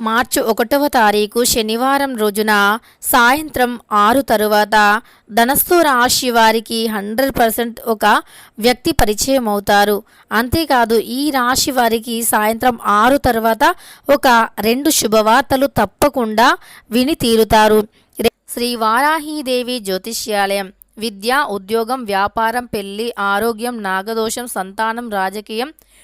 మార్చి ఒకటవ తారీఖు శనివారం రోజున సాయంత్రం ఆరు తరువాత ధనస్సు రాశి వారికి హండ్రెడ్ పర్సెంట్ ఒక వ్యక్తి పరిచయం అవుతారు. అంతేకాదు ఈ రాశి వారికి సాయంత్రం ఆరు తర్వాత ఒక రెండు శుభవార్తలు తప్పకుండా విని తీరుతారు. శ్రీ వారాహీదేవి జ్యోతిష్యాలయం విద్య ఉద్యోగం వ్యాపారం పెళ్ళి ఆరోగ్యం నాగదోషం సంతానం రాజకీయం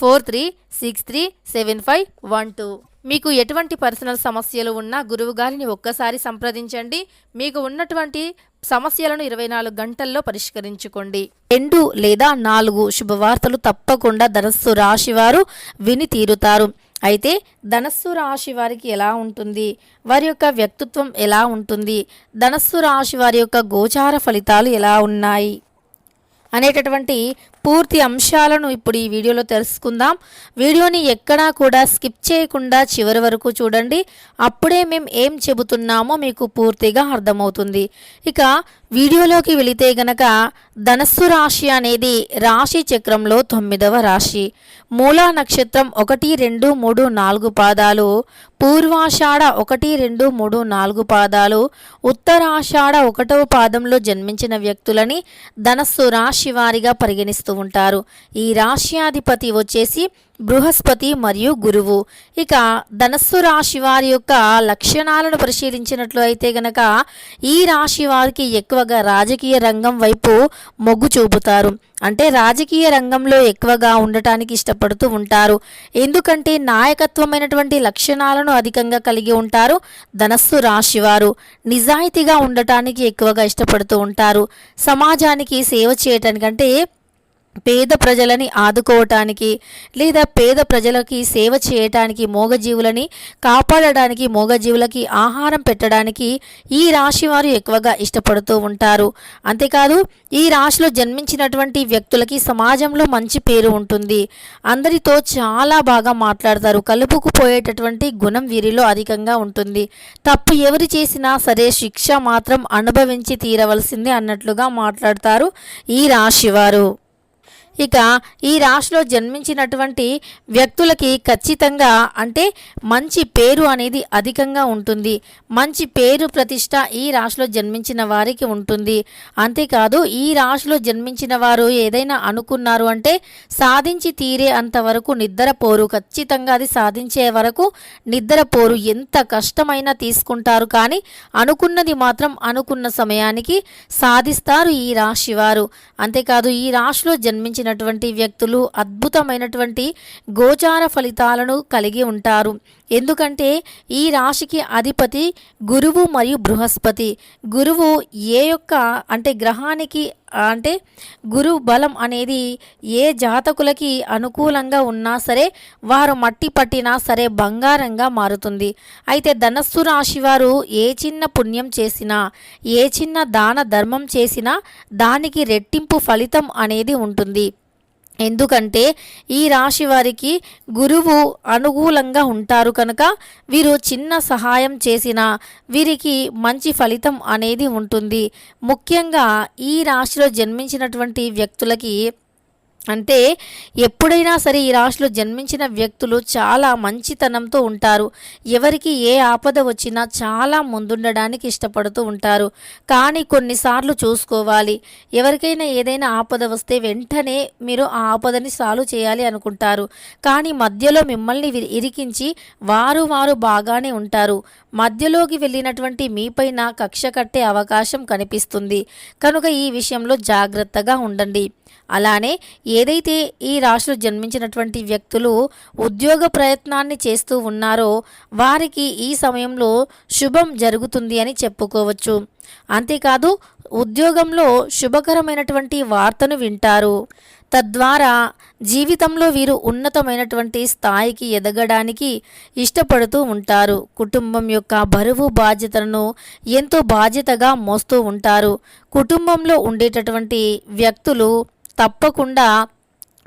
four three six three seven five one two. మీకు ఎటువంటి పర్సనల్ సమస్యలు ఉన్నా గురువు గారిని ఒక్కసారి సంప్రదించండి. మీకు ఉన్నటువంటి సమస్యలను ఇరవై నాలుగు గంటల్లో పరిష్కరించుకోండి. రెండు లేదా నాలుగు శుభవార్తలు తప్పకుండా ధనస్సు రాశివారు విని తీరుతారు. అయితే ధనస్సు రాశి వారికి ఎలా ఉంటుంది? వారి యొక్క వ్యక్తిత్వం ఎలా ఉంటుంది? ధనస్సు రాశి వారి యొక్క గోచార ఫలితాలు ఎలా ఉన్నాయి? అనేటటువంటి పూర్తి అంశాలను ఇప్పుడు ఈ వీడియోలో తెలుసుకుందాం. వీడియోని ఎక్కడా కూడా స్కిప్ చేయకుండా చివరి వరకు చూడండి. అప్పుడే మేము ఏం చెబుతున్నామో మీకు పూర్తిగా అర్థమవుతుంది. ఇక వీడియోలోకి వెళితే గనక ధనస్సు రాశి అనేది రాశి చక్రంలో తొమ్మిదవ రాశి. మూలా నక్షత్రం ఒకటి రెండు మూడు నాలుగు పాదాలు. పూర్వాషాఢ ఒకటి రెండు మూడు నాలుగు పాదాలు. ఉత్తరాషాఢ ఒకటవ పాదంలో జన్మించిన వ్యక్తులని ధనస్సు రాశి వారిగా పరిగణిస్తూ ఉంటారు. ఈ రాశ్యాధిపతి వచ్చేసి బృహస్పతి మరియు గురువు. ఇక ధనస్సు రాశి వారి యొక్క లక్షణాలను పరిశీలించినట్లు అయితే గనక ఈ రాశి వారికి ఎక్కువగా రాజకీయ రంగం వైపు మొగ్గు చూపుతారు. అంటే రాజకీయ రంగంలో ఎక్కువగా ఉండటానికి ఇష్టపడుతూ ఉంటారు. ఎందుకంటే నాయకత్వమైనటువంటి లక్షణాలను అధికంగా కలిగి ఉంటారు ధనస్సు రాశివారు నిజాయితీగా ఉండటానికి ఎక్కువగా ఇష్టపడుతూ ఉంటారు. సమాజానికి సేవ చేయటానికంటే పేద ప్రజలని ఆదుకోవటానికి లేదా పేద ప్రజలకి సేవ చేయటానికి మూగజీవులని కాపాడడానికి మూగజీవులకి ఆహారం పెట్టడానికి ఈ రాశి వారు ఎక్కువగా ఇష్టపడుతూ ఉంటారు. అంతేకాదు ఈ రాశిలో జన్మించినటువంటి వ్యక్తులకి సమాజంలో మంచి పేరు ఉంటుంది. అందరితో చాలా బాగా మాట్లాడతారు. కలుపుకుపోయేటటువంటి గుణం వీరిలో అధికంగా ఉంటుంది. తప్పు ఎవరు చేసినా సరే శిక్ష మాత్రం అనుభవించి తీరవలసిందే అన్నట్లుగా మాట్లాడతారు ఈ రాశివారు ఇక ఈ రాశిలో జన్మించినటువంటి వ్యక్తులకి ఖచ్చితంగా అంటే మంచి పేరు అనేది అధికంగా ఉంటుంది. మంచి పేరు ప్రతిష్ట ఈ రాశిలో జన్మించిన వారికి ఉంటుంది. అంతేకాదు ఈ రాశిలో జన్మించిన వారు ఏదైనా అనుకున్నారు అంటే సాధించి తీరే అంతవరకు నిద్రపోరు ఖచ్చితంగా అది సాధించే వరకు నిద్రపోరు ఎంత కష్టమైనా తీసుకుంటారు కానీ అనుకున్నది మాత్రం అనుకున్న సమయానికి సాధిస్తారు ఈ రాశి వారు అంతేకాదు ఈ రాశిలో జన్మించిన కలిగినటువంటి వ్యక్తులు అద్భుతమైనటువంటి గోచార ఫలితాలను కలిగి ఉంటారు. ఎందుకంటే ఈ రాశికి అధిపతి గురువు మరియు బృహస్పతి. గురువు ఏ యొక్క అంటే గ్రహానికి అంటే గురు బలం అనేది ఏ జాతకులకి అనుకూలంగా ఉన్నా సరే వారు మట్టి పట్టినా సరే బంగారంగా మారుతుంది. అయితే ధనస్సు రాశి వారు ఏ చిన్న పుణ్యం చేసినా ఏ చిన్న దాన ధర్మం చేసినా దానికి రెట్టింపు ఫలితం అనేది ఉంటుంది. ఎందుకంటే ఈ రాశి వారికి గురువు అనుకూలంగా ఉంటారు కనుక వీరు చిన్న సహాయం చేసినా వీరికి మంచి ఫలితం అనేది ఉంటుంది. ముఖ్యంగా ఈ రాశిలో జన్మించినటువంటి వ్యక్తులకి అంటే ఎప్పుడైనా సరే ఈ రాశిలో జన్మించిన వ్యక్తులు చాలా మంచితనంతో ఉంటారు. ఎవరికి ఏ ఆపద వచ్చినా చాలా ముందుండడానికి ఇష్టపడుతూ ఉంటారు. కానీ కొన్నిసార్లు చూసుకోవాలి. ఎవరికైనా ఏదైనా ఆపద వస్తే వెంటనే మీరు ఆ ఆపదని సాల్వ్ చేయాలి అనుకుంటారు. కానీ మధ్యలో మిమ్మల్ని ఇరికించి వారు వారు బాగానే ఉంటారు. మధ్యలోకి వెళ్ళినటువంటి మీపైన కక్ష కట్టే అవకాశం కనిపిస్తుంది. కనుక ఈ విషయంలో జాగ్రత్తగా ఉండండి. అలానే ఏదైతే ఈ రాశిలో జన్మించినటువంటి వ్యక్తులు ఉద్యోగ ప్రయత్నాన్ని చేస్తూ ఉన్నారో వారికి ఈ సమయంలో శుభం జరుగుతుంది అని చెప్పుకోవచ్చు. అంతేకాదు ఉద్యోగంలో శుభకరమైనటువంటి వార్తను వింటారు. తద్వారా జీవితంలో వీరు ఉన్నతమైనటువంటి స్థాయికి ఎదగడానికి ఇష్టపడుతూ ఉంటారు. కుటుంబం యొక్క బరువు బాధ్యతలను ఎంతో బాధ్యతగా మోస్తూ ఉంటారు. కుటుంబంలో ఉండేటటువంటి వ్యక్తులు తప్పకుండా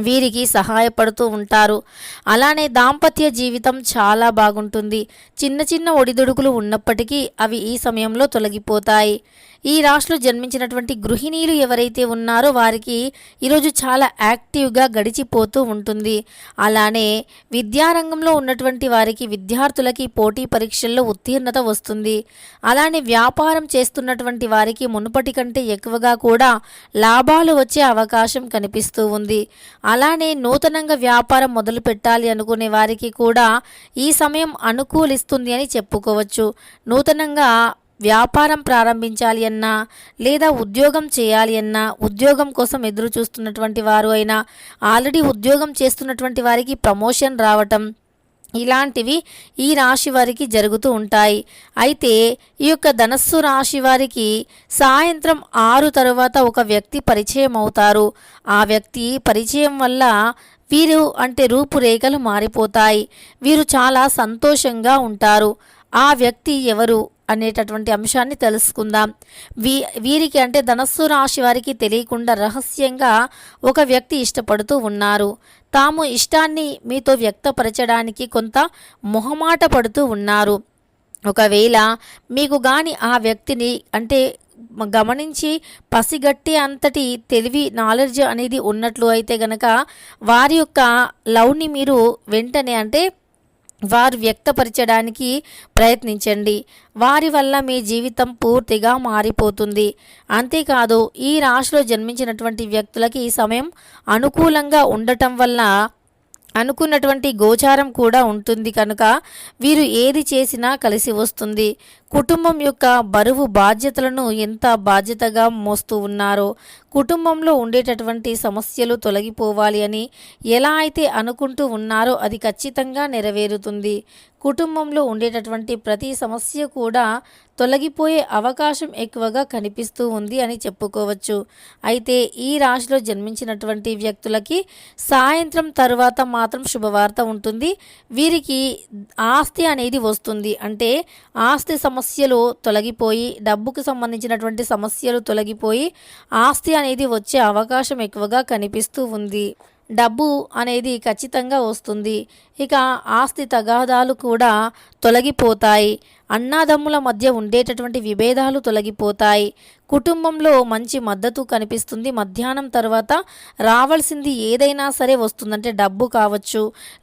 వీరికి సహాయపడుతూ ఉంటారు. అలానే దాంపత్య జీవితం చాలా బాగుంటుంది. చిన్న చిన్న ఒడిదుడుకులు ఉన్నప్పటికీ అవి ఈ సమయంలో తొలగిపోతాయి. ఈ రాశిలో జన్మించినటువంటి గృహిణీలు ఎవరైతే ఉన్నారో వారికి ఈరోజు చాలా యాక్టివ్గా గడిచిపోతూ ఉంటుంది. అలానే విద్యారంగంలో ఉన్నటువంటి వారికి విద్యార్థులకి పోటీ పరీక్షల్లో ఉత్తీర్ణత వస్తుంది. అలానే వ్యాపారం చేస్తున్నటువంటి వారికి మునుపటి కంటే ఎక్కువగా కూడా లాభాలు వచ్చే అవకాశం కనిపిస్తూ ఉంది. అలానే నూతనంగా వ్యాపారం మొదలు పెట్టాలి అనుకునే వారికి కూడా ఈ సమయం అనుకూలిస్తుంది అని చెప్పుకోవచ్చు. నూతనంగా వ్యాపారం ప్రారంభించాలి అన్నా లేదా ఉద్యోగం చేయాలి అన్నా ఉద్యోగం కోసం ఎదురు చూస్తున్నటువంటి వారు అయినా ఆల్రెడీ ఉద్యోగం చేస్తున్నటువంటి వారికి ప్రమోషన్ రావటం ఇలాంటివి ఈ రాశి వారికి జరుగుతూ ఉంటాయి. అయితే ఈ యొక్క ధనస్సు రాశి వారికి సాయంత్రం ఆరు తరువాత ఒక వ్యక్తి పరిచయం అవుతారు. ఆ వ్యక్తి పరిచయం వల్ల వీరు అంటే రూపురేఖలు మారిపోతాయి. వీరు చాలా సంతోషంగా ఉంటారు. ఆ వ్యక్తి ఎవరు? అనేటటువంటి అంశాన్ని తెలుసుకుందాం. వీ వీరికి అంటే ధనస్సు రాశి వారికి తెలియకుండా రహస్యంగా ఒక వ్యక్తి ఇష్టపడుతూ ఉన్నారు. తాము ఇష్టాన్ని మీతో వ్యక్తపరచడానికి కొంత మొహమాట పడుతూ ఉన్నారు. ఒకవేళ మీకు గాని ఆ వ్యక్తిని అంటే గమనించి పసిగట్టి అంతటి తెలివి నాలెడ్జ్ అనేది ఉన్నట్లు అయితే గనక వారి యొక్క లవ్ని మీరు వెంటనే అంటే వారు వ్యక్తపరచడానికి ప్రయత్నించండి. వారి వల్ల మీ జీవితం పూర్తిగా మారిపోతుంది. అంతేకాదు ఈ రాశిలో జన్మించినటువంటి వ్యక్తులకి ఈ సమయం అనుకూలంగా ఉండటం వల్ల అనుకున్నటువంటి గోచారం కూడా ఉంటుంది కనుక వీరు ఏది చేసినా కలిసి వస్తుంది. కుటుంబం యొక్క బరువు బాధ్యతలను ఎంత బాధ్యతగా మోస్తూ ఉన్నారో కుటుంబంలో ఉండేటటువంటి సమస్యలు తొలగిపోవాలి అని ఎలా అయితే అనుకుంటూ ఉన్నారో అది ఖచ్చితంగా నెరవేరుతుంది. కుటుంబంలో ఉండేటటువంటి ప్రతి సమస్య కూడా తొలగిపోయే అవకాశం ఎక్కువగా కనిపిస్తూ ఉంది అని చెప్పుకోవచ్చు. అయితే ఈ రాశిలో జన్మించినటువంటి వ్యక్తులకి సాయంత్రం తరువాత మాత్రం శుభవార్త ఉంటుంది. వీరికి ఆస్తి అనేది వస్తుంది. అంటే ఆస్తి సమస్యలు తొలగిపోయి డబ్బుకు సంబంధించినటువంటి సమస్యలు తొలగిపోయి ఆస్తి అనేది వచ్చే అవకాశం ఎక్కువగా కనిపిస్తూ ఉంది. డబ్బు అనేది ఖచ్చితంగా వస్తుంది. ఇక ఆస్తి తగాదాలు కూడా తొలగిపోతాయి. అన్నాదమ్ముల మధ్య ఉండేటటువంటి విభేదాలు తొలగిపోతాయి. కుటుంబంలో మంచి మద్దతు కనిపిస్తుంది. మధ్యాహ్నం తర్వాత రావాల్సింది ఏదైనా సరే వస్తుందంటే డబ్బు కావచ్చు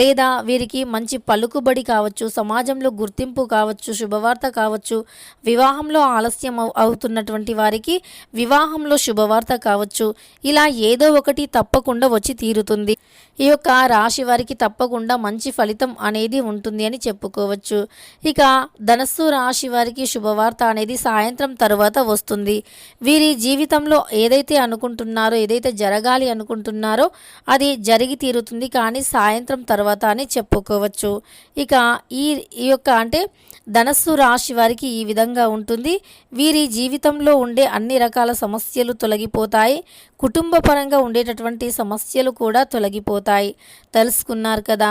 లేదా వీరికి మంచి పలుకుబడి కావచ్చు సమాజంలో గుర్తింపు కావచ్చు శుభవార్త కావచ్చు వివాహంలో ఆలస్యం అవుతున్నటువంటి వారికి వివాహంలో శుభవార్త కావచ్చు. ఇలా ఏదో ఒకటి తప్పకుండా వచ్చి తీరుతుంది. ఈ యొక్క రాశి వారికి తప్పకుండా మంచి మంచి ఫలితం అనేది ఉంటుంది అని చెప్పుకోవచ్చు. ఇక ధనస్సు రాశి వారికి శుభవార్త అనేది సాయంత్రం తరువాత వస్తుంది. వీరి జీవితంలో ఏదైతే అనుకుంటున్నారో ఏదైతే జరగాలి అనుకుంటున్నారో అది జరిగి తీరుతుంది కానీ సాయంత్రం తర్వాత అని చెప్పుకోవచ్చు. ఇక ఈ ఈ యొక్క అంటే ధనస్సు రాశి వారికి ఈ విధంగా ఉంటుంది. వీరి జీవితంలో ఉండే అన్ని రకాల సమస్యలు తొలగిపోతాయి. కుటుంబ పరంగా ఉండేటటువంటి సమస్యలు కూడా తొలగిపోతాయి. తెలుసుకున్నారు కదా.